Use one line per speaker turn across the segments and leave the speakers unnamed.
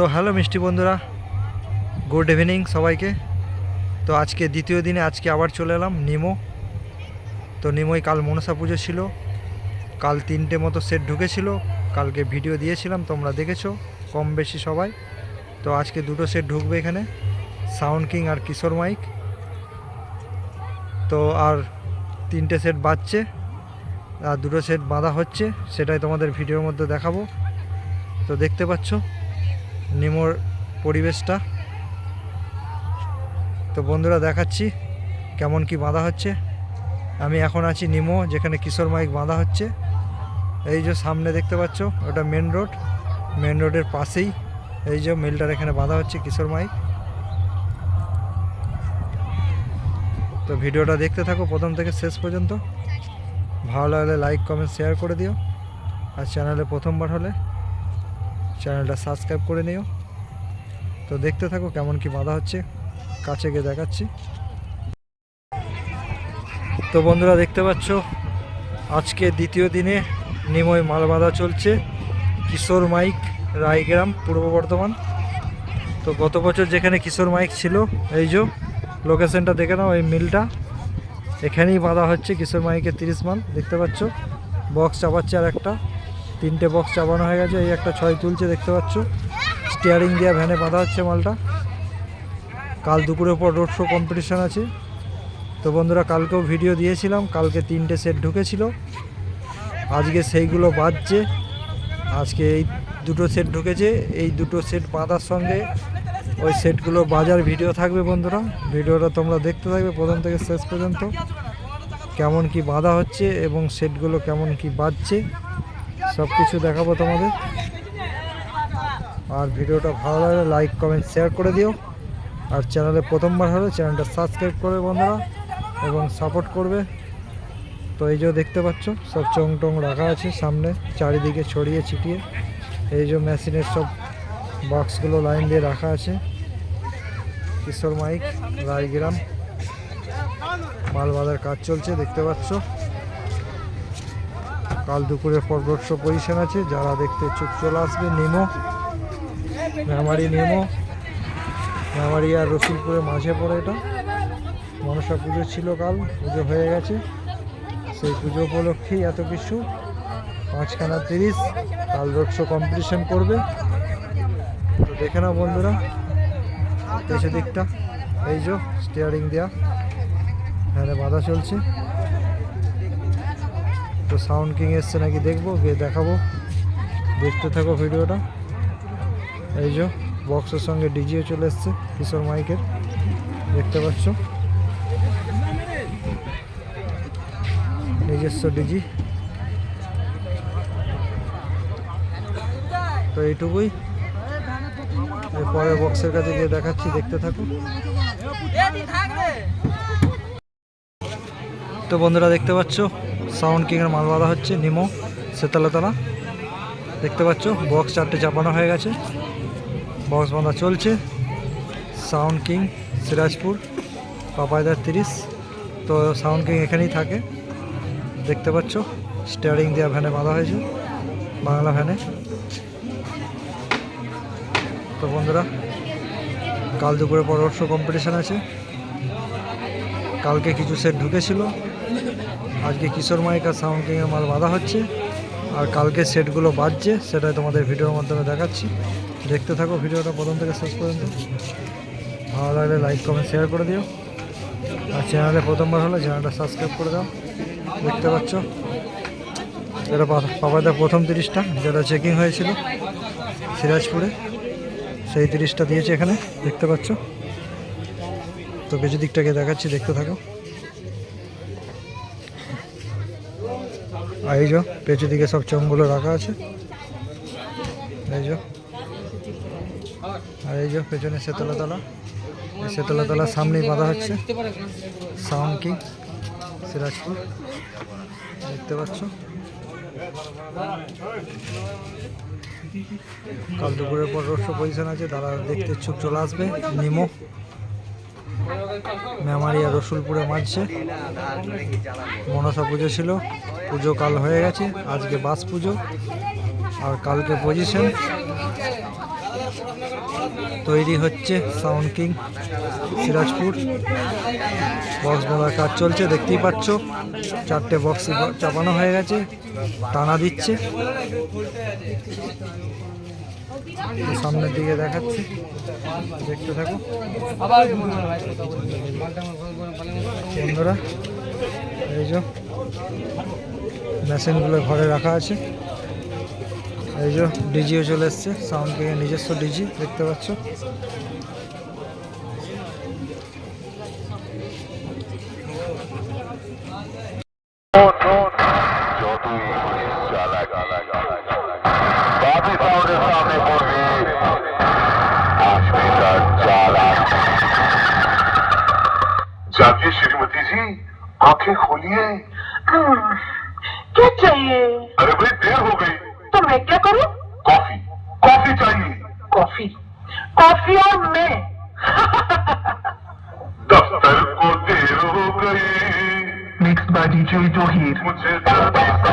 তো হ্যালো মিষ্টি বন্ধুরা, গুড ইভিনিং সবাইকে। তো আজকে দ্বিতীয় দিনে আজকে আবার চলে এলাম নিমো। তো নিমোই কাল মনসা পুজো ছিল, কাল তিনটে মতো সেট ঢুকেছিল, কালকে ভিডিও দিয়েছিলাম, তোমরা দেখেছ, কম বেশি সবাই। তো আজকে দুটো সেট ঢুকবে এখানে, সাউন্ড কিং আর কিশোর মাইক। তো আর তিনটে সেট বাজছে, আর দুটো সেট বাঁধা হচ্ছে, সেটাই তোমাদের ভিডিওর মধ্যে দেখাবো। তো দেখতে পাচ্ছ নিমোর পরিবেশটা। তো বন্ধুরা দেখাচ্ছি কেমন কি বাঁধা হচ্ছে। আমি এখন আছি নিমো, যেখানে কিশোর মাইক বাঁধা হচ্ছে। এই যে সামনে দেখতে পাচ্ছ, ওটা মেন রোড। মেন রোডের পাশেই এই যে মিলটার এখানে বাঁধা হচ্ছে কিশোর মাইক। তো ভিডিওটা দেখতে থাকো প্রথম থেকে শেষ পর্যন্ত। ভালো লাগলে লাইক কমেন্ট শেয়ার করে দিও। আর চ্যানেলে প্রথমবার হলে চ্যানেলটা সাবস্ক্রাইব করে নিও। তো দেখতে থাকো কেমন কি বাঁধা হচ্ছে। কাছে গিয়ে দেখাচ্ছি। তো বন্ধুরা দেখতে পাচ্ছ, আজকে দ্বিতীয় দিনে নিময় মাল বাঁধা চলছে। কিশোর মাইক, রায়গ্রাম, পূর্ব বর্ধমান। তো গত বছর যেখানে কিশোর মাইক ছিল, এই যে লোকেশনটা দেখে নাও, এই মিলটা। এখানেই বাঁধা হচ্ছে কিশোর মাইকের তিরিশ মাল দেখতে পাচ্ছ। বক্স চাপাচ্ছে আর একটা তিনটে বক্স চাপানো হয়ে গেছে, এই একটা ছয় তুলছে, দেখতে পাচ্ছ? স্টিয়ারিং দিয়ে ভ্যানে বাঁধা হচ্ছে মালটা। কাল দুপুরের পর রোড শো কম্পিটিশান আছে। তো বন্ধুরা, কালকেও ভিডিও দিয়েছিলাম, কালকে তিনটে সেট ঢুকেছিল। আজকে সেইগুলো বাজছে। আজকে এই দুটো সেট ঢুকেছে, এই দুটো সেট বাঁধার সঙ্গে ওই সেটগুলো বাজার ভিডিও থাকবে বন্ধুরা। ভিডিওটা তোমরা দেখতে থাকবে প্রথম থেকে শেষ পর্যন্ত। কেমন কি বাঁধা হচ্ছে এবং সেটগুলো কেমন কি বাজছে। সব কিছু দেখাবো তোমাদের। আর ভিডিওটা ভালো লাগলে লাইক কমেন্ট শেয়ার করে দিও। আর চ্যানেলে প্রথমবার হলে চ্যানেলটা সাবস্ক্রাইব করবে বন্ধুরা, এবং সাপোর্ট করবে। তো এই যে দেখতে পাচ্ছ, সব চং টং রাখা আছে সামনে, চারিদিকে ছড়িয়ে ছিটিয়ে। এই যে মেশিনের সব বক্সগুলো লাইন দিয়ে রাখা আছে। কিশোর মাইক, রায়গ্রাম। মাল বাঁধার কাজ চলছে, দেখতে পাচ্ছ। কাল দুপুরে পর রোড শো পজিশন আছে। যারা দেখতে ইচ্ছুক চলে আসবে। নেমো। মেমারি নেমো। মেমারি আর রসুলপুরে মাঝে পড়ে এটা। মনসা পুজো ছিল কাল। পুজো হয়ে গেছে। সেই পুজো উপলক্ষেই এত কিছু। পাঁচখানা তিরিশ। কাল রোড শো কম্পিটিশন করবে। তো দেখে নাও বন্ধুরা। পেছু দিকটা। এই যে স্টিয়ারিং দেওয়া এখানে বাধা চলছে। সাউন্ড কিং এসছে নাকি দেখব, গিয়ে দেখাবো। দেখতে থাকো ভিডিওটা। এই যে, বক্সের সঙ্গে ডিজিও চলে এসছে কিশোর মাইকের। দেখতে পাচ্ছ? নিজস্ব ডিজি। তো এইটুকুই। এরপরে বক্সের কাছে গিয়ে দেখাচ্ছি, দেখতে থাকো। তো বন্ধুরা, দেখতে পাচ্ছ? সাউন্ড কিংয়ের মাল বাঁধা হচ্ছে নিমো সেতালাতলা দেখতে পাচ্ছ বক্স চারটে চাপানো হয়ে গেছে। বক্স বাঁধা চলছে। সাউন্ড কিং, সিরাজপুর পাপায়দার তিরিশ। তো সাউন্ড কিং এখানেই থাকে। দেখতে পাচ্ছ স্টিয়ারিং দেওয়া ভ্যানে বাঁধা হয়েছে, বাংলা ভ্যানে তো বন্ধুরা, কাল দুপুরে পরবর্ষ কম্পিটিশান আছে। কালকে কিছু সেট ঢুকেছিল। আজকে কিশোর মাইক আর সাউন্ড কিংয়ের মাল বাঁধা হচ্ছে। আর কালকে সেটগুলো বাজছে, সেটাই তোমাদের ভিডিওর মাধ্যমে দেখাচ্ছি। দেখতে থাকো, ভিডিওটা প্রথম থেকে শেষ পর্যন্ত। ভালো লাগলে লাইক কমেন্ট শেয়ার করে দিও। আর চ্যানেলে প্রথমবার হলে চ্যানেলটা সাবস্ক্রাইব করে দাও। দেখতে পাচ্ছ? এটা পাপাদের প্রথম তিরিশটা, যেটা চেকিং হয়েছিল সিরাজপুরে। সেই তিরিশটা দিয়েছে এখানে, দেখতে পাচ্ছ? তো কিছু দিকটাকে দেখাচ্ছি, দেখতে থাকো। এই যে পেছু দিকে সব চমগুলো রাখা আছে। এই যে, আর এই যে পেছনে সেতলা তলা। সেতলা তলার সামনেই বাঁধা হচ্ছে। সাউন্ড সিরাজপুর। দেখতে পাচ্ছ? কাল দুপুরের পর রোড পজিশন আছে তারা দেখতে ইচ্ছুক চলে আসবে। নিমো। মেমারিয়া রসুলপুরে মাঝছে। মনসা পুজো ছিল, পুজো কাল হয়ে গেছে, আজকে বাস পুজো, আর কালকে পজিশন তৈরি হচ্ছে সাউন্ড কিং সিরাজপুর। বক্স বাঁধার কাজ চলছে, দেখতেই পাচ্ছ। চারটে বক্স চাপানো হয়ে গেছে, টানা দিচ্ছে। সামনের দিকে দেখাচ্ছি। দেখতে থাকো। বন্ধুরা, এই যে মেশিনগুলো ঘরে রাখা আছে। এই যে ডিজিও চলে এসছে। সাউন্ড নিজস্ব ডিজি দেখতে পাচ্ছ।
of your
men. Mixed by DJ
मुझे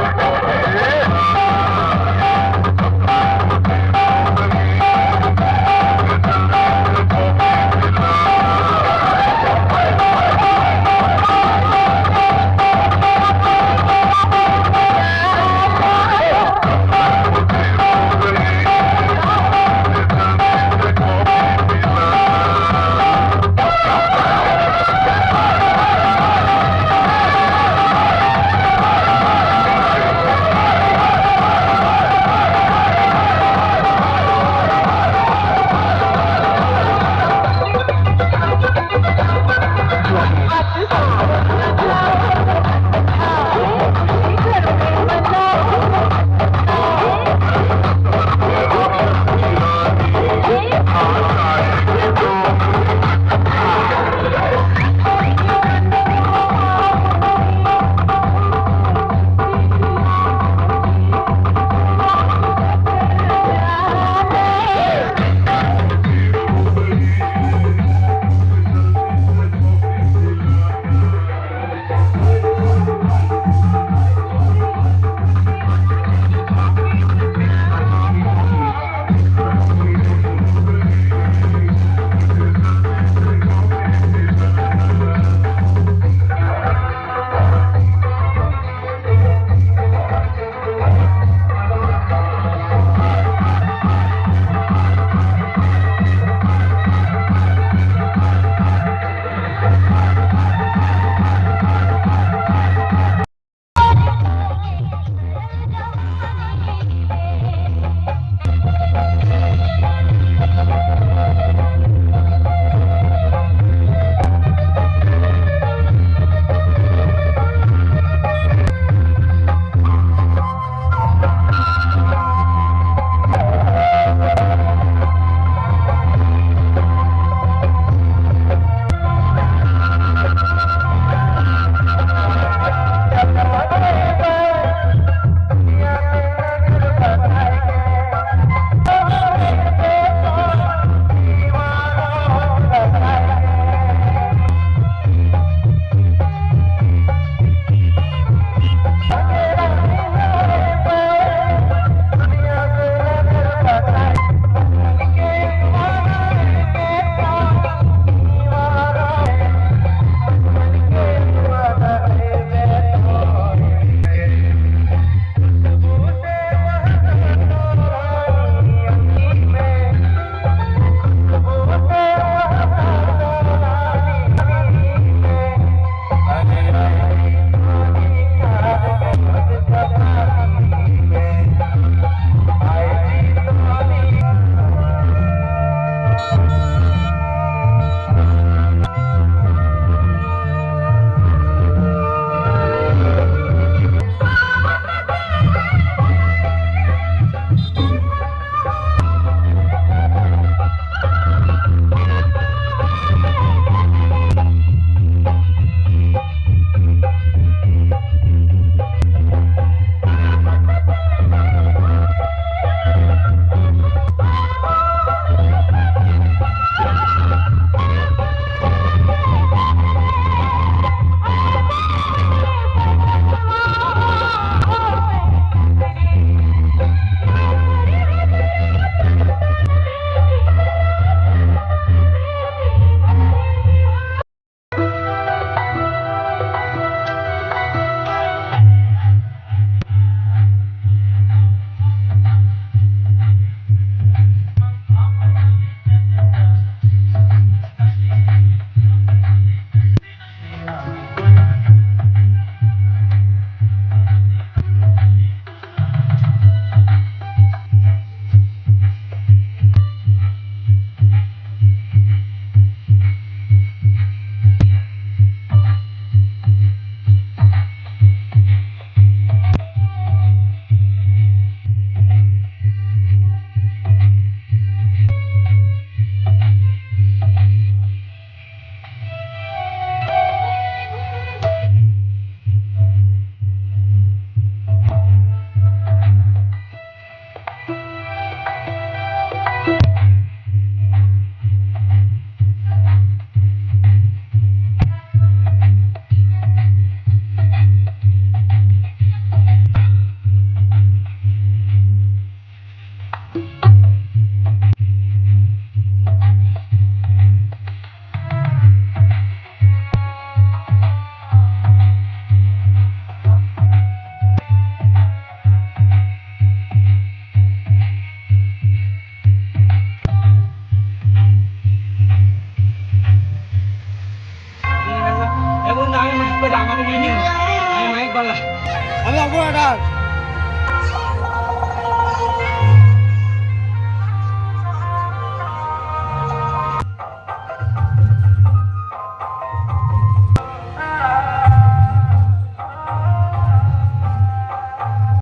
আমি অপরাধ